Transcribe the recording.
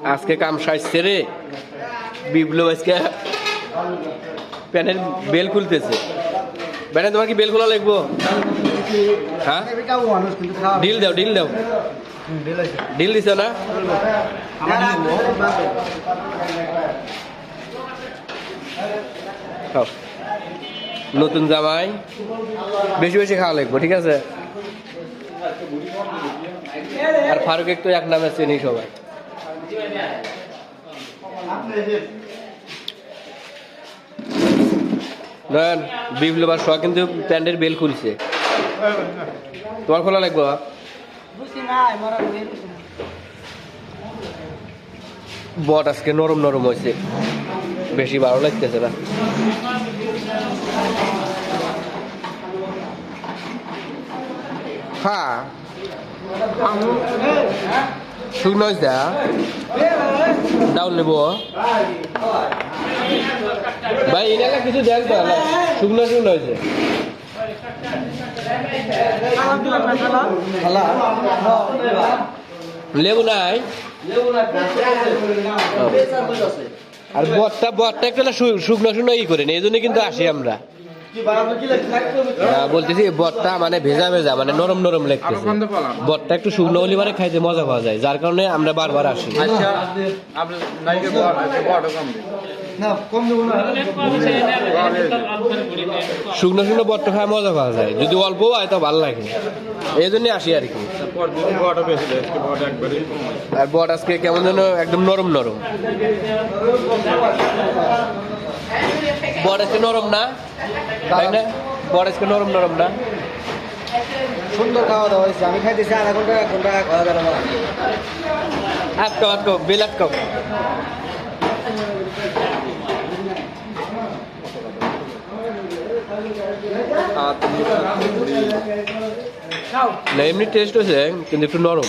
আজকে কাম সাজছে রে। বিপ্লব আজকে প্যানের বেল খুলতেছে। ব্যানে তোমার কি বেল খোলা লাগবো? হ্যাঁ? ডিল দাও ডিল দাও। ডিল দিছ না? নতুন জামাই। বেশি বেশি খাওয়া লাগবো, ঠিক আছে? আর ফারুক একটু এক নামে চিনি সবাই। নয়ন বিপ্লব আর শখ কিন্তু প্যান্টের বেল খুলছে। তোমার খোলা লাগবো বট আজকে নরম নরম হয়েছে। বেশি ভালো লাগতেছে না। হ্যাঁ। শুকনো হয়েছে ডাউন নেব ভাই এনাকে কিছু দেন তো শুকনো শুকনো হয়েছে নাই? আর বটটা বটটা একটু শুকনো শুকনো ই করে এই জন্য কিন্তু আসি আমরা। বলতেছি বটটা মানে ভেজা ভেজা মানে নরম নরম লাগতেছে বটটা একটু শুকনো হলে মানে খাইতে মজা পাওয়া যায় যার কারণে আমরা বারবার আসি। আচ্ছা বড় কম শুকনো শুকনো বটটা খায় মজা পাওয়া যায় যদি অল্প হয় তো ভালো লাগে। এই জন্য আসি আর কি। আর বট আজকে কেমন যেন একদম নরম নরম। আজকে নরম না? তাই না? আজকে নরম নরম না? সুন্দর খাওয়া দাওয়া হয়েছে। আমি খাইতেছি আধা ঘণ্টা এক ঘণ্টা খাওয়া দাওয়া আটকাও আটকাও বেল আটকাও না এমনি টেস্ট হয়েছে কিন্তু একটু নরম।